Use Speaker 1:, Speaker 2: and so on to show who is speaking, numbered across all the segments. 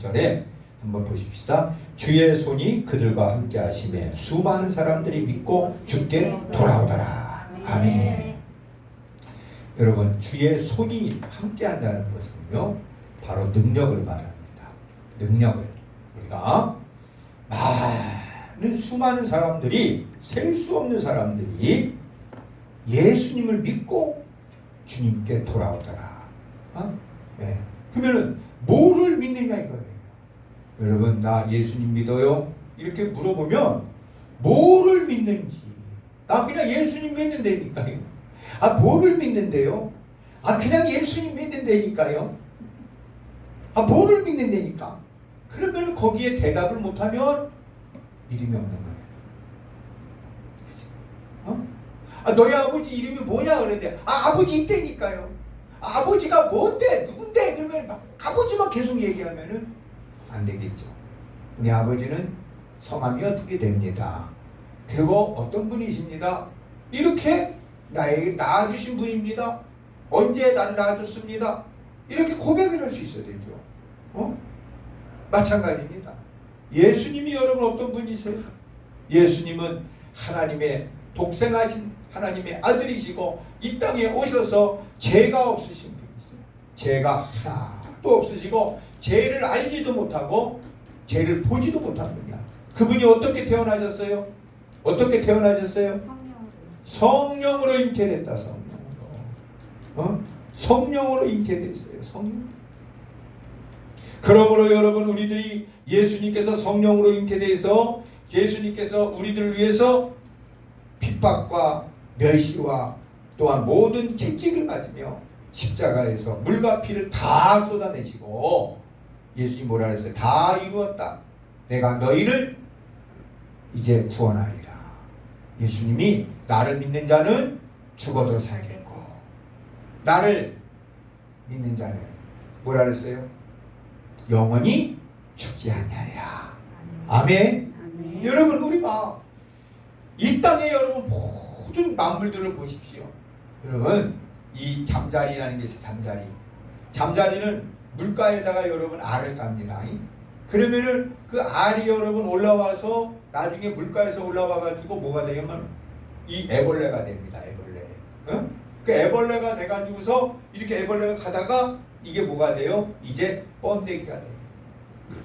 Speaker 1: 20절에 한번 보십시다. 주의 손이 그들과 함께 하심에 수많은 사람들이 믿고 주께 돌아오더라. 아멘. 여러분 주의 손이 함께 한다는 것은요 바로 능력을 말합니다. 능력을 우리가 많은 수많은 사람들이 셀 수 없는 사람들이 예수님을 믿고 주님께 돌아오더라. 어? 예. 그러면은 뭐를 믿느냐 이거예요. 여러분 나 예수님 믿어요? 이렇게 물어보면 뭐를 믿는지 나 그냥 예수님 믿는다니까요. 아 뭐를 믿는데요? 아 그냥 예수님 믿는다니까요. 아 뭐를 믿는다니까. 그러면 거기에 대답을 못하면 믿음이 없는 거예요. 어? 아 너희 아버지 이름이 뭐냐 그랬는데 아 아버지 있다니까요. 아, 아버지가 뭔데 누군데 그러면 막 아버지만 계속 얘기하면은 안 되겠죠. 우리 아버지는 성함이 어떻게 됩니다. 그리고 어떤 분이십니다. 이렇게 나에게 낳아주신 분입니다. 언제 날 낳아줬습니다. 이렇게 고백을 할 수 있어야 되죠. 어? 마찬가지입니다. 예수님이 여러분 어떤 분이세요? 예수님은 하나님의 독생하신 하나님의 아들이시고 이 땅에 오셔서 죄가 없으신 분이세요. 죄가 하나 도 없으시고 죄를 알지도 못하고 죄를 보지도 분이야. 그분이 어떻게 태어나셨어요? 어떻게 태어나셨어요? 성령으로 잉태됐다 성령으로. 어? 성령으로 잉태됐어요. 성령. 그러므로 여러분 우리들이 예수님께서 성령으로 잉태돼서 예수님께서 우리들을 위해서 핍박과 멸시와 또한 모든 채찍을 맞으며 십자가에서 물과 피를 다 쏟아내시고 예수님 뭐라 그랬어요? 다 이루었다. 내가 너희를 이제 구원하리라. 예수님이 나를 믿는 자는 죽어도 살겠고 나를 믿는 자는 뭐라 그랬어요? 영원히 죽지 아니하리라. 아멘.
Speaker 2: 아멘.
Speaker 1: 여러분 우리가 이 땅에 여러분 모든 만물들을 보십시오. 여러분 이 잠자리라는 게 있어요. 잠자리. 잠자리는 물가에다가 여러분 알을 깝니다. 그러면은 그 알이 여러분 올라와서 나중에 물가에서 올라와 가지고 뭐가 되냐면 이 애벌레가 됩니다. 애벌레. 응? 그 애벌레가 돼 가지고서 이렇게 애벌레가 가다가 이게 뭐가 돼요? 이제 번데기가 돼요.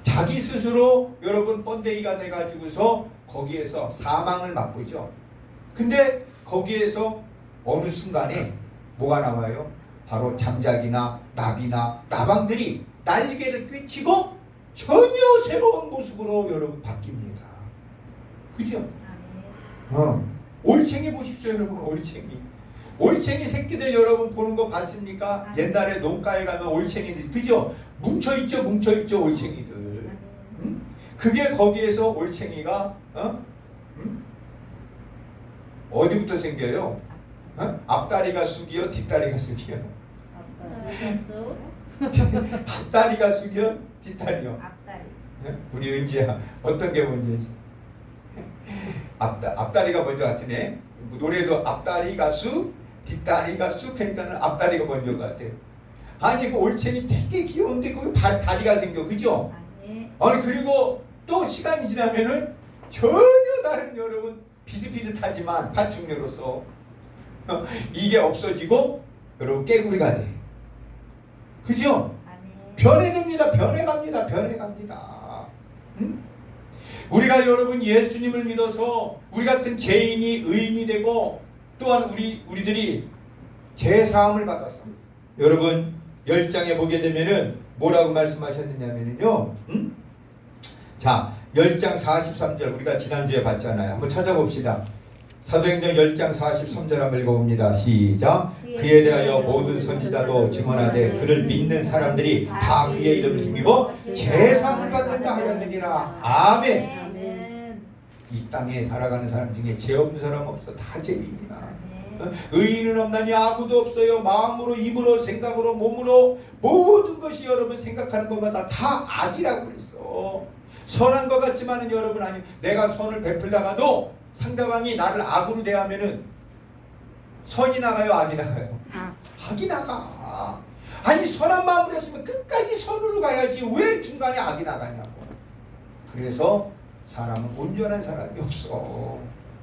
Speaker 1: 자기 스스로 여러분 번데기가 돼 가지고서 거기에서 사망을 맛보죠. 근데 거기에서 어느 순간에 뭐가 나와요? 바로 잠자기나 나비나 나방들이 날개를 꿰치고 전혀 새로운 모습으로 여러분 바뀝니다. 그죠? 어. 올챙이 보십시오, 여러분. 올챙이. 올챙이 새끼들 여러분 보는 거 봤습니까? 옛날에 농가에 가면 올챙이들 그죠? 뭉쳐 있죠, 뭉쳐 있죠, 올챙이들. 응? 그게 거기에서 올챙이가 어? 응? 어디부터 생겨요? 어? 앞다리가 숙이요, 뒷다리가 숙이요. 앞다리가 숙이요, 뒷다리요.
Speaker 2: 앞다리.
Speaker 1: 예? 우리 은지야 어떤 게 먼저지? 앞다 앞다리가 먼저 같으네. 노래도 앞다리가 쑥, 뒷다리가 쑥 하니까는 앞다리가 먼저 같아요. 아니 그 올챙이 되게 귀여운데 거기 발 다리가 생겨 그죠? 아니 그리고 또 시간이 지나면은 전혀 다른 여러분 비슷비슷하지만 파충류로서 이게 없어지고 여러분 깨구리가 돼. 그죠?
Speaker 2: 아멘.
Speaker 1: 변해갑니다. 변해갑니다. 변해갑니다. 응? 우리가 여러분 예수님을 믿어서 우리 같은 죄인이 의인이 되고 또한 우리 우리들이 죄 사함을 받았습니다. 여러분 열 장에 보게 되면은 뭐라고 말씀하셨느냐면요. 응? 자, 10장 43절 우리가 지난주에 봤잖아요. 한번 찾아봅시다. 사도행전 10장 43절 한번 읽어봅니다. 시작. 그에 대하여 모든 선지자도 증언하되 그를 믿는 사람들이 다 그의 이름을 힘입어 재상을 받는다 하였느니라. 아멘. 이 땅에 살아가는 사람 중에 죄 없는 사람 없어. 다.
Speaker 2: 아멘.
Speaker 1: 의인은 없나니 아무도 없어요. 마음으로, 입으로, 생각으로, 몸으로 모든 것이 여러분 생각하는 것마다 다 악이라고 그랬어. 선한 것 같지만은 여러분 아니 내가 선을 베풀다가도 상대방이 나를 악으로 대하면은 선이 나가요, 악이 나가요.
Speaker 2: 아.
Speaker 1: 악이 나가. 아니 선한 마음으로 했으면 끝까지 선으로 가야지 왜 중간에 악이 나가냐고. 그래서 사람은 온전한 사람이 없어.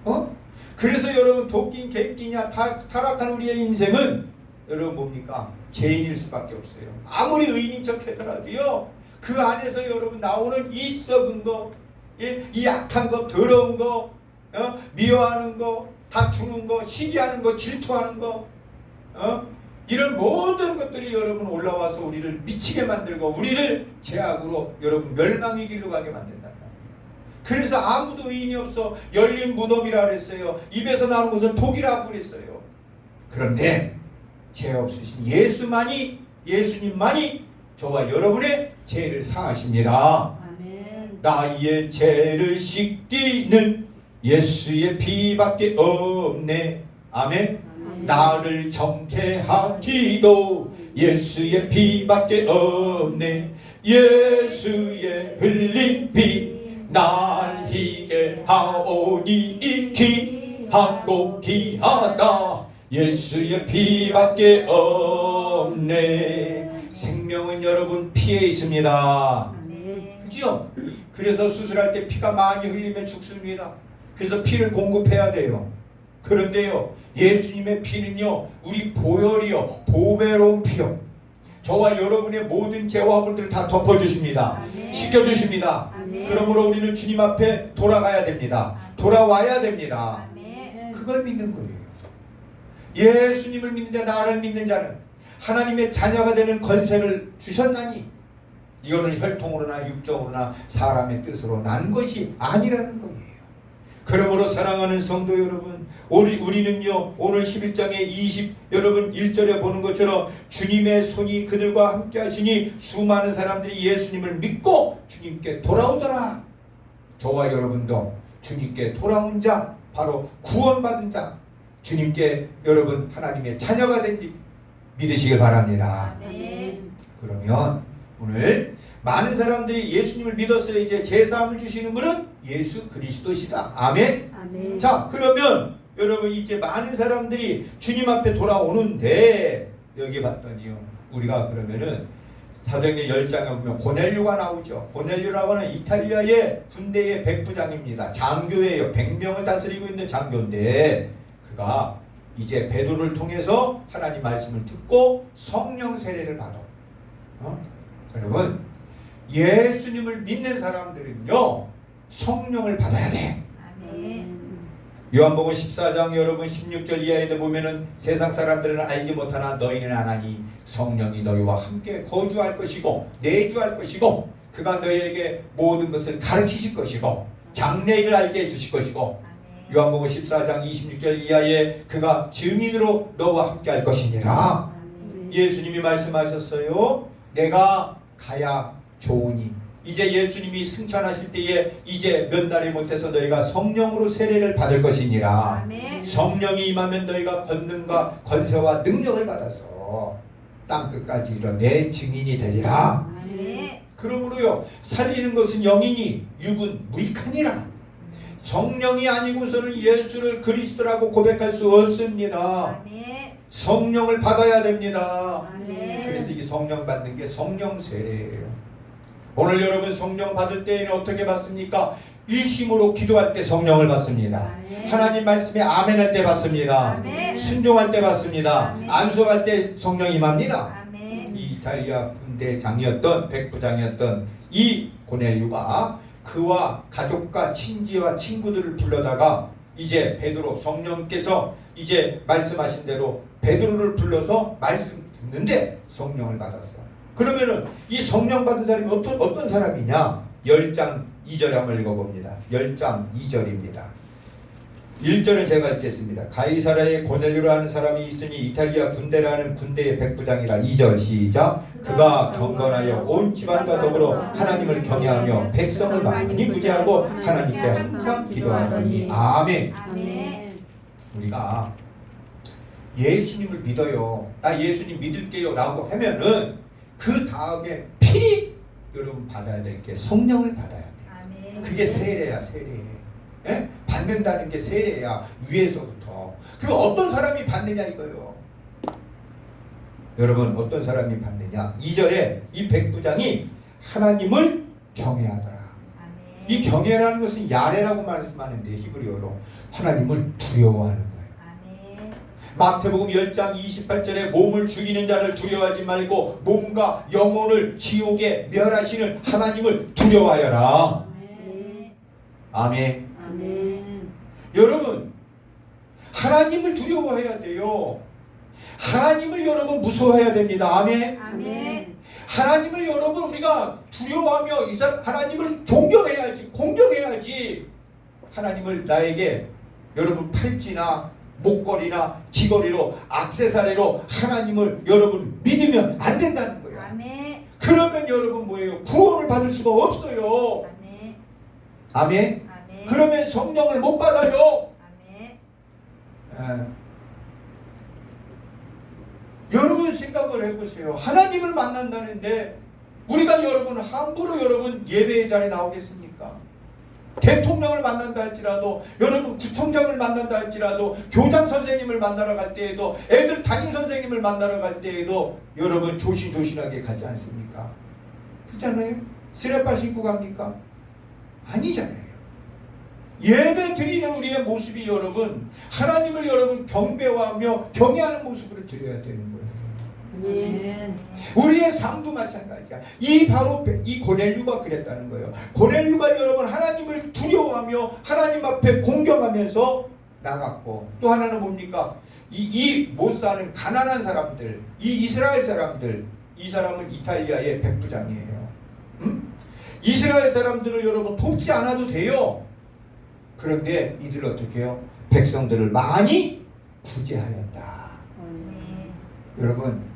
Speaker 1: 어? 그래서 여러분 도끼 객기냐 타- 타락한 우리의 인생은 여러분 뭡니까? 죄인일 수밖에 없어요. 아무리 의인인 척 하더라도요. 그 안에서 여러분 나오는 이 썩은 거, 이, 이 약한 거, 더러운 거, 어? 미워하는 거, 다투는 거, 시기하는 거, 질투하는 거, 어? 이런 모든 것들이 여러분 올라와서 우리를 미치게 만들고 우리를 죄악으로 여러분 멸망의 길로 가게 만든다. 그래서 아무도 의인이 없어 열린 무덤이라 그랬어요. 입에서 나온 것은 독이라고 그랬어요. 그런데 죄 없으신 예수만이 예수님만이 저와 여러분의 죄를 사하십니다.
Speaker 2: 아멘.
Speaker 1: 나의 죄를 씻기는 예수의 피밖에 없네. 아멘. 나를 정케하기도 예수의 피밖에 없네. 예수의 흘린 피 날 희게 하오니 이 귀하고 귀하다 예수의 피밖에 없네 생명은 여러분 피에 있습니다. 그죠? 그래서 수술할 때 피가 많이 흘리면 죽습니다 그래서 피를 공급해야 돼요 그런데요 예수님의 피는요 우리 보혈이요 보배로운 피요 저와 여러분의 모든 죄와 허물들을 다 덮어주십니다
Speaker 2: 아멘.
Speaker 1: 씻겨주십니다
Speaker 2: 아멘.
Speaker 1: 그러므로 우리는 주님 앞에 돌아가야 됩니다. 돌아와야 됩니다.
Speaker 2: 아멘.
Speaker 1: 그걸 믿는 거예요. 예수님을 믿는 자, 나를 믿는 자는 하나님의 자녀가 되는 건세를 주셨나니 이거는 혈통으로나 육정으로나 사람의 뜻으로 난 것이 아니라는 거예요. 그러므로 사랑하는 성도 여러분, 우리, 우리는요, 오늘 11장에 20, 여러분 1절에 보는 것처럼 주님의 손이 그들과 함께 하시니 수많은 사람들이 예수님을 믿고 주님께 돌아오더라. 저와 여러분도 주님께 돌아온 자, 바로 구원받은 자, 주님께 여러분 하나님의 자녀가 된지 믿으시길 바랍니다.
Speaker 2: 아멘.
Speaker 1: 그러면 오늘 많은 사람들이 예수님을 믿었어요. 이제 제사함을 주시는 분은 예수 그리스도시다. 아멘.
Speaker 2: 아멘.
Speaker 1: 자, 그러면 여러분 이제 많은 사람들이 주님 앞에 돌아오는데 여기 봤더니요. 우리가 그러면은 사도행전 10장에 보면 고넬류가 나오죠. 고넬류라고 하는 이탈리아의 군대의 백부장입니다. 장교예요. 100명을 다스리고 있는 장교인데 그가 이제 베드로를 통해서 하나님 말씀을 듣고 성령 세례를 받아. 어? 여러분 예수님을 믿는 사람들은요 성령을 받아야 돼. 요한복음 14장 여러분 16절 이하에도 보면은 세상 사람들은 알지 못하나 너희는 아나니 성령이 너희와 함께 거주할 것이고 내주할 것이고 그가 너희에게 모든 것을 가르치실 것이고 장래일을 알게 해주실 것이고. 요한복음 14장 26절 이하에 그가 증인으로 너와 함께 할 것이니라. 예수님이 말씀하셨어요 내가 가야 좋으니 이제 예수님이 승천하실 때에 이제 몇 날이 못해서 너희가 성령으로 세례를 받을 것이니라
Speaker 2: 아멘.
Speaker 1: 성령이 임하면 너희가 권능과 권세와 능력을 받아서 땅 끝까지 이르러 내 증인이 되리라.
Speaker 2: 아멘.
Speaker 1: 그러므로요 살리는 것은 영이니 육은 무익하니라. 성령이 아니고서는 예수를 그리스도라고 고백할 수 없습니다.
Speaker 2: 아멘.
Speaker 1: 성령을 받아야 됩니다.
Speaker 2: 아멘.
Speaker 1: 그래서 이 성령 받는 게 성령 세례예요. 오늘 여러분 성령 받을 때에는 어떻게 받습니까? 일심으로 기도할 때 성령을 받습니다.
Speaker 2: 아멘.
Speaker 1: 하나님 말씀에 아멘 할 때 받습니다.
Speaker 2: 아멘.
Speaker 1: 순종할 때 받습니다.
Speaker 2: 아멘.
Speaker 1: 안수할 때 성령 임합니다.
Speaker 2: 아멘.
Speaker 1: 이 이탈리아 군대장이었던 백부장이었던 이 고넬류가 그와 가족과 친지와 친구들을 불러다가 이제 베드로 성령께서 이제 말씀하신 대로 베드로를 불러서 말씀 듣는데 성령을 받았어. 그러면은 이 성령 받은 사람이 어떤 어떤 사람이냐? 10장 2절에 한번 읽어봅니다. 10장 2절입니다. 1절은 제가 읽겠습니다. 가이사라의 고넬류라는 사람이 있으니 이탈리아 군대라는 군대의 백부장이라 2절 시작. 그가 경건하여 온 집안과 더불어 하나님을 경외하며 백성을 많이 구제하고 하나님께 항상 기도하더니. 아멘. 우리가 예수님을 믿어요. 나 예수님 믿을게요. 라고 하면은 그 다음에 필히 여러분 받아야 될 게 성령을 받아야 돼.
Speaker 2: 아멘.
Speaker 1: 그게 세례야, 세례. 예? 받는다는 게 세례야, 위에서부터. 그리고 어떤 사람이 받느냐 이거요. 여러분 어떤 사람이 받느냐? 2절에 이 백부장이 하나님을 경외하더라.
Speaker 2: 아멘.
Speaker 1: 이 경외라는 것은 야레라고 말씀하는데 히브리어로 하나님을 두려워하는. 마태복음 10장 28절에 몸을 죽이는 자를 두려워하지 말고 몸과 영혼을 지옥에 멸하시는 하나님을 두려워하여라.
Speaker 2: 아멘.
Speaker 1: 아멘.
Speaker 2: 아멘.
Speaker 1: 여러분 하나님을 두려워해야 돼요. 하나님을 여러분 무서워해야 됩니다. 아멘.
Speaker 2: 아멘.
Speaker 1: 하나님을 여러분 우리가 두려워하며 이 사람 하나님을 존경해야지 공경해야지 하나님을 나에게 여러분 팔찌나 목걸이나 귀걸이로 악세사리로 하나님을 여러분 믿으면 안 된다는 거예요.
Speaker 2: 아멘.
Speaker 1: 그러면 여러분 뭐예요? 구원을 받을 수가 없어요.
Speaker 2: 아멘.
Speaker 1: 아멘.
Speaker 2: 아멘.
Speaker 1: 그러면 성령을 못 받아요.
Speaker 2: 아멘.
Speaker 1: 예. 여러분 생각을 해보세요. 하나님을 만난다는데 우리가 여러분 함부로 여러분 예배의 자리에 나오겠습니까? 대통령을 만난다 할지라도 여러분 구청장을 만난다 할지라도 교장 선생님을 만나러 갈 때에도 애들 담임 선생님을 만나러 갈 때에도 여러분 조심조심하게 가지 않습니까? 그렇잖아요? 쓰레빠 신고 갑니까? 아니잖아요. 예배 드리는 우리의 모습이 여러분 하나님을 여러분 경배하며 경외하는 모습으로 드려야 되는 거예요. 우리의 삶도 마찬가지야. 이 바로 이 고넬류가 그랬다는 거예요. 고넬류가 여러분 하나님을 두려워하며 하나님 앞에 공경하면서 나갔고 또 하나는 뭡니까? 이이못 사는 가난한 사람들, 이 이스라엘 사람들, 이 사람은 이탈리아의 백부장이에요. 음? 이스라엘 사람들을 여러분 돕지 않아도 돼요. 그런데 이들 어떻게 해요? 백성들을 많이 구제하였다.
Speaker 2: 아멘.
Speaker 1: 여러분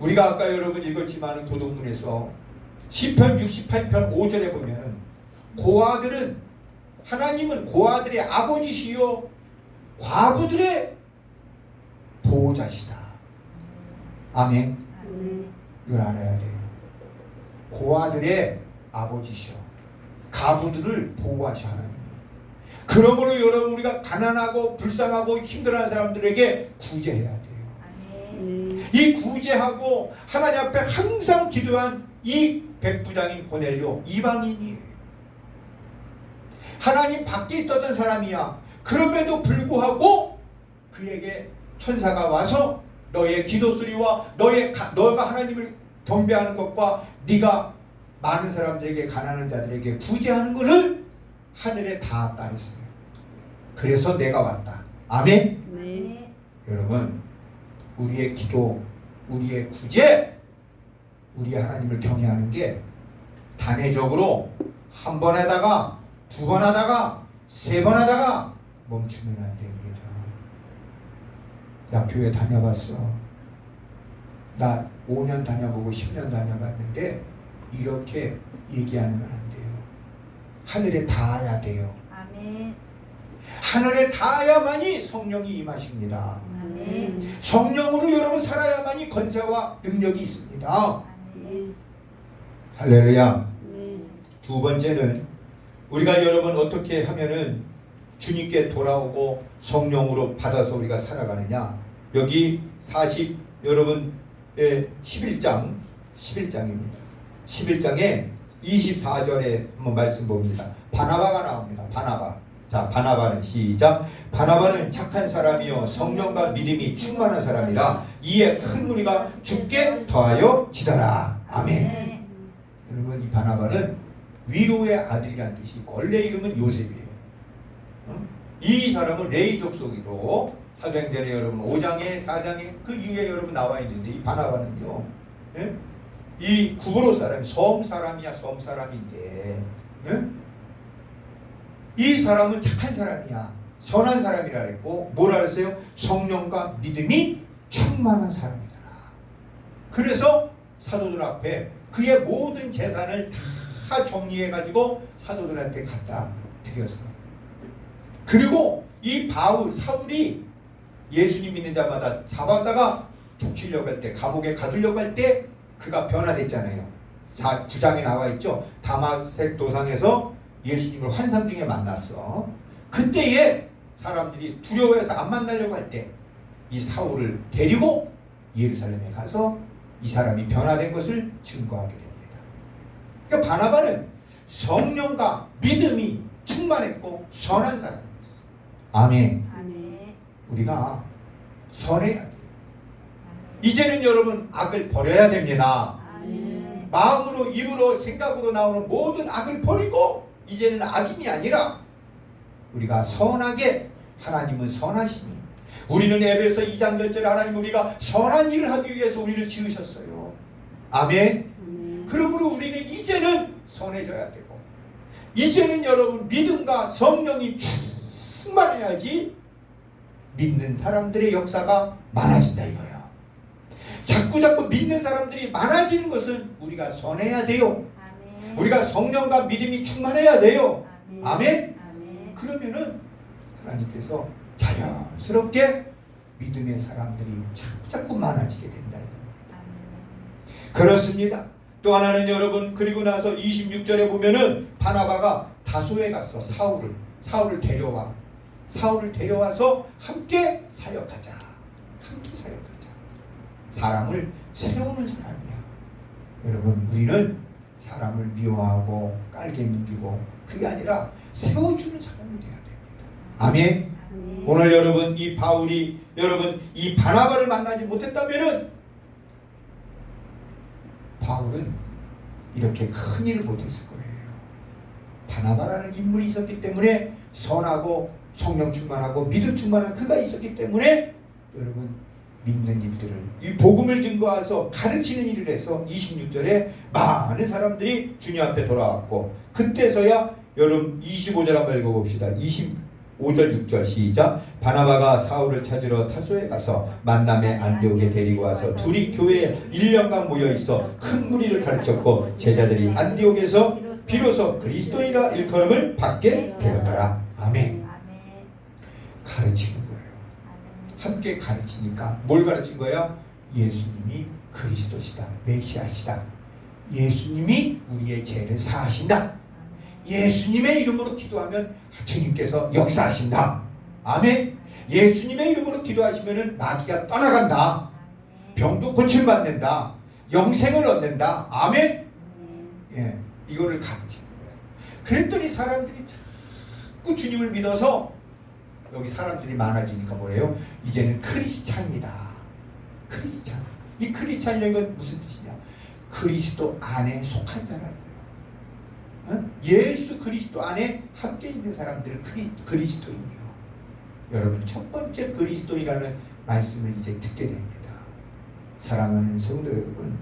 Speaker 1: 우리가 아까 여러분 읽었지만 도덕문에서 시편 68편 5절에 보면 고아들은 하나님은 고아들의 아버지시요 과부들의 보호자시다. 아멘. 이걸 알아야 돼요. 고아들의 아버지시여. 가부들을 보호하셔 하나님이. 그러므로 여러분 우리가 가난하고 불쌍하고 힘들어하는 사람들에게 구제해야 돼요.
Speaker 2: 아멘.
Speaker 1: 이 구제하고 하나님 앞에 항상 기도한 이 백부장인 고넬료 이방인이에요. 하나님 밖에 있던 사람이야. 그럼에도 불구하고 그에게 천사가 와서 너의 기도 소리와 너의 가- 너가 하나님을 경배하는 것과 네가 많은 사람들에게 가난한 자들에게 구제하는 것을 하늘에 닿았다 했어요. 그래서 내가 왔다. 아멘.
Speaker 2: 아멘.
Speaker 1: 여러분 우리의 기도, 우리의 구제, 우리의 하나님을 경외하는 게 단회적으로 한 번 하다가 두 번 하다가 세 번 하다가 멈추면 안 됩니다. 나 교회 다녀봤어. 나 5년 다녀보고 10년 다녀봤는데 이렇게 얘기하면 안 돼요. 하늘에 닿아야 돼요.
Speaker 2: 아멘.
Speaker 1: 하늘에 닿아야만이 성령이 임하십니다.
Speaker 2: 아멘.
Speaker 1: 성령으로 여러분 살아야만이 건세와 능력이 있습니다.
Speaker 2: 아멘.
Speaker 1: 할렐루야.
Speaker 2: 아멘.
Speaker 1: 두 번째는 우리가 여러분 어떻게 하면은 주님께 돌아오고 성령으로 받아서 우리가 살아가느냐. 여기 40 여러분의 11장 11장입니다. 11장에 24절에 한번 말씀 봅니다. 바나바가 나옵니다. 바나바. 자, 바나바는 시작. 바나바는 착한 사람이요 성령과 믿음이 충만한 사람이라 이에 큰 무리가 죽게 더하여 지더라. 아멘.
Speaker 2: 아멘.
Speaker 1: 여러분 이 바나바는 위로의 아들이라는 뜻이 원래 이름은 요셉이에요. 어? 이 사람은 레이 족 속이로 사도행전에 여러분 5장에 4장에 그 이후에 여러분 나와 있는데 이 바나바는요. 예? 이 구브로 사람 섬 사람이야 섬 사람인데 예? 이 사람은 착한 사람이야 선한 사람이라 그랬고 뭐라 그랬어요? 성령과 믿음이 충만한 사람이다. 그래서 사도들 앞에 그의 모든 재산을 다 정리해 가지고 사도들한테 갖다 드렸어. 그리고 이 바울 사울이 예수님 믿는 자마다 잡았다가 족치려고 할 때 감옥에 가두려고 할 때 그가 변화됐잖아요. 9장에 나와 있죠. 다마색 도상에서 예수님을 환상 중에 만났어. 그때에 사람들이 두려워해서 안 만나려고 할 때 이 사울을 데리고 예루살렘에 가서 이 사람이 변화된 것을 증거하게 됩니다. 그러니까 바나바는 성령과 믿음이 충만했고 선한 사람이었어요. 아멘.
Speaker 2: 아멘.
Speaker 1: 우리가 선해야 돼요. 이제는 여러분 악을 버려야 됩니다.
Speaker 2: 아멘.
Speaker 1: 마음으로 입으로 생각으로 나오는 모든 악을 버리고 이제는 악인이 아니라 우리가 선하게 하나님은 선하시니 우리는 에베소 2장 몇 절에 하나님 우리가 선한 일을 하기 위해서 우리를 지으셨어요. 아멘. 그러므로 우리는 이제는 선해져야 되고 이제는 여러분 믿음과 성령이 충만해야지 믿는 사람들의 역사가 많아진다 이거예요. 자꾸 자꾸 믿는 사람들이 많아지는 것은 우리가 선해야 돼요. 우리가 성령과 믿음이 충만해야 돼요. 아멘.
Speaker 2: 아멘.
Speaker 1: 그러면은 하나님께서 자연스럽게 믿음의 사람들이 자꾸 자꾸 많아지게 된다. 그렇습니다. 또 하나는 여러분 그리고 나서 26절에 보면은 바나바가 다소에 가서 사울을 사울을 데려와 사울을 데려와서 함께 사역하자. 함께 사역하자. 사람을 세우는 사람이야. 여러분 우리는 사람을 미워하고 깔게 뭉기고 그게 아니라 세워주는 사람이 돼야 됩니다. 아멘.
Speaker 2: 아멘.
Speaker 1: 오늘 여러분 이 바울이 여러분 이 바나바를 만나지 못했다면은 바울은 이렇게 큰 일을 못했을 거예요. 바나바라는 인물이 있었기 때문에 선하고 성령 충만하고 믿음 충만한 그가 있었기 때문에 여러분 믿는 이들을 이 복음을 증거해서 가르치는 일을 해서 26절에 많은 사람들이 주님 앞에 돌아왔고 그때서야 여러분 25절 한번 읽어봅시다. 25절 6절 시작 바나바가 사울을 찾으러 타소에 가서 만남의 안디옥에 데리고 와서 둘이 교회에 1년간 모여 있어 큰 무리를 가르쳤고 제자들이 안디옥에서 비로소 그리스도이라 일컬음을 받게 되었더라. 아멘. 가르치는. 함께 가르치니까 뭘 가르친 거야? 예수님이 그리스도시다. 메시아시다. 예수님이 우리의 죄를 사하신다. 예수님의 이름으로 기도하면 주님께서 역사하신다. 아멘. 예수님의 이름으로 기도하시면은 마귀가 떠나간다. 병도 고침받는다. 영생을 얻는다. 아멘. 예, 이거를 가르치는 거예요. 그랬더니 사람들이 자꾸 주님을 믿어서 여기 사람들이 많아지니까 뭐래요? 이제는 크리스찬이다. 크리스찬. 이 크리스찬이라는 건 무슨 뜻이냐? 그리스도 안에 속한 사람이에요. 응? 예수 그리스도 안에 함께 있는 사람들을 그리, 그리스도인이요. 여러분 첫 번째 그리스도인이라는 말씀을 이제 듣게 됩니다. 사랑하는 성도 여러분.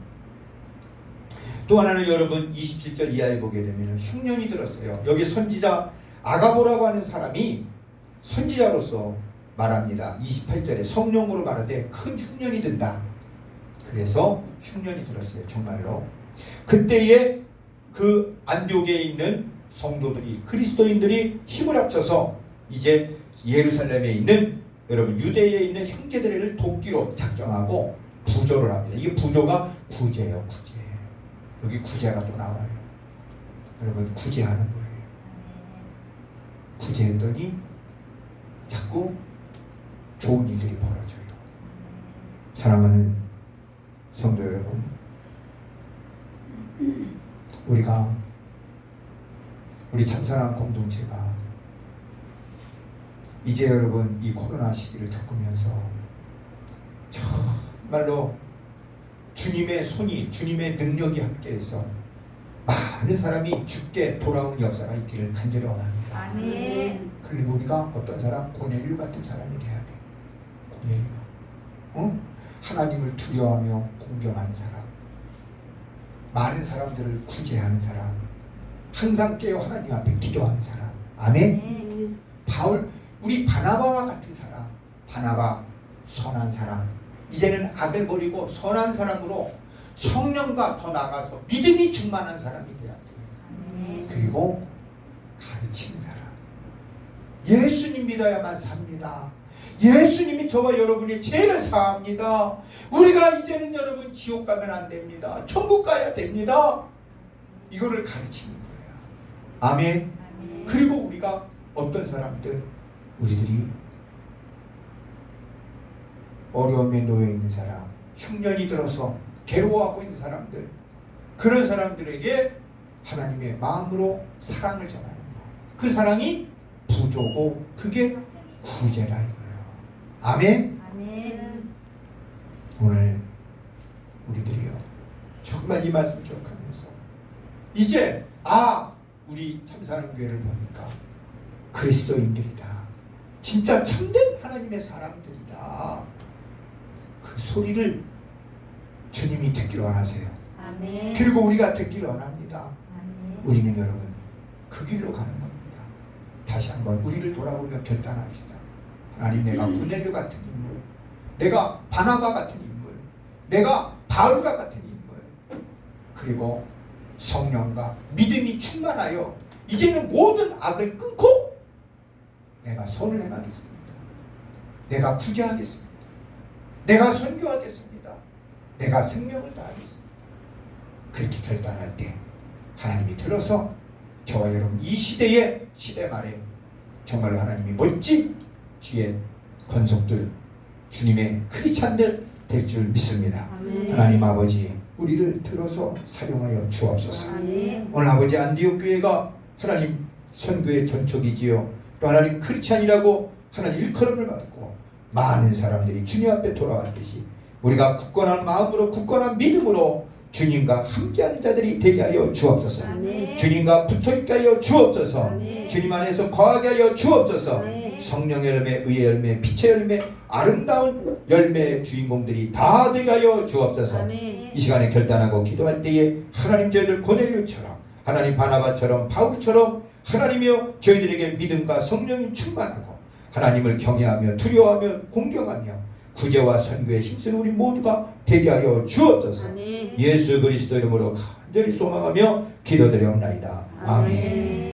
Speaker 1: 또 하나는 여러분 27절 이하에 보게 되면 흉년이 들었어요. 여기 선지자 아가보라고 하는 사람이 선지자로서 말합니다. 28절에 성령으로 말하되 큰 흉년이 든다. 그래서 흉년이 들었어요. 정말로. 그때에 그 안디옥에 있는 성도들이 그리스도인들이 힘을 합쳐서 이제 예루살렘에 있는 여러분 유대에 있는 형제들을 돕기로 작정하고 부조를 합니다. 이게 부조가 구제예요. 구제. 여기 구제가 또 나와요. 여러분 구제하는 거예요. 구제했더니 자꾸 좋은 일들이 벌어져요. 사랑하는 성도 여러분, 우리가 우리 참사랑 공동체가 이제 여러분 이 코로나 시기를 겪으면서 정말로 주님의 손이 주님의 능력이 함께해서 많은 사람이 죽게 돌아오는 역사가 있기를 간절히 원합니다.
Speaker 2: 아멘.
Speaker 1: 그리고 우리가 어떤 사람 고넬류 같은 사람이 돼야 돼. 고넬류. 어? 하나님을 두려워하며 공경하는 사람. 많은 사람들을 구제하는 사람. 항상 깨어 하나님 앞에 기도하는 사람. 아멘.
Speaker 2: 아멘.
Speaker 1: 바울 우리 바나바와 같은 사람. 바나바 선한 사람. 이제는 악을 버리고 선한 사람으로 성령과 더 나가서 믿음이 충만한 사람이 돼야 돼.
Speaker 2: 아멘.
Speaker 1: 그리고 가르치는 사람. 예수님 믿어야만 삽니다. 예수님이 저와 여러분의 죄를 사합니다. 우리가 이제는 여러분 지옥 가면 안 됩니다. 천국 가야 됩니다. 이거를 가르치는 거예요. 아멘.
Speaker 2: 아멘.
Speaker 1: 그리고 우리가 어떤 사람들 우리들이 어려움에 놓여 있는 사람, 흉년이 들어서 괴로워하고 있는 사람들 그런 사람들에게 하나님의 마음으로 사랑을 전하는 거. 그 사랑이 부조고 그게 구제라 이거예요. 아멘.
Speaker 2: 아멘.
Speaker 1: 오늘 우리들이요 정말 이 말씀 기억하면서 이제 아 우리 참사랑 교회를 보니까 그리스도인들이다 진짜 참된 하나님의 사람들이다 그 소리를 주님이 듣기를 원하세요.
Speaker 2: 아멘.
Speaker 1: 그리고 우리가 듣기를 원합니다.
Speaker 2: 아멘.
Speaker 1: 우리는 여러분 그 길로 가는 겁니다. 다시 한번 우리를 돌아보며 결단합시다. 하나님 내가 고넬료 같은 인물 내가 바나바 같은 인물 내가 바울과 같은 인물 그리고 성령과 믿음이 충만하여 이제는 모든 악을 끊고 내가 선을 행하겠습니다. 내가 구제하겠습니다. 내가 선교하겠습니다 내가 생명을 다하겠습니다 그렇게 결단할 때 하나님이 들어서 저와 여러분 이 시대의 시대 말에 정말로 하나님이 멋진 뒤에 건속들 주님의 크리찬들 될 줄 믿습니다.
Speaker 2: 아멘.
Speaker 1: 하나님 아버지 우리를 들어서 사용하여 주옵소서.
Speaker 2: 아멘.
Speaker 1: 오늘 아버지 안디옥 교회가 하나님 선교의 전촉이지요. 또 하나님 크리스찬이라고 하나님 일컬음을 받고 많은 사람들이 주님 앞에 돌아왔듯이 우리가 굳건한 마음으로 굳건한 믿음으로 주님과 함께하는 자들이 되게 하여 주옵소서.
Speaker 2: 아멘.
Speaker 1: 주님과 붙어 있게 하여 주옵소서.
Speaker 2: 아멘.
Speaker 1: 주님 안에서 거하게 하여 주옵소서.
Speaker 2: 아멘.
Speaker 1: 성령의 열매, 의의 열매, 빛의 열매, 아름다운 열매의 주인공들이 다 되게 하여 주옵소서.
Speaker 2: 아멘.
Speaker 1: 이 시간에 결단하고 기도할 때에 하나님 저희들 고넬료처럼 하나님 바나바처럼 바울처럼 하나님이여 저희들에게 믿음과 성령이 충만하고 하나님을 경외하며 두려워하며 공경하며 구제와 선교에 힘쓰는 우리 모두가 되게 하여 주옵소서.
Speaker 2: 아멘.
Speaker 1: 예수 그리스도 이름으로 간절히 소망하며 기도드려옵나이다. 아멘.
Speaker 2: 아멘.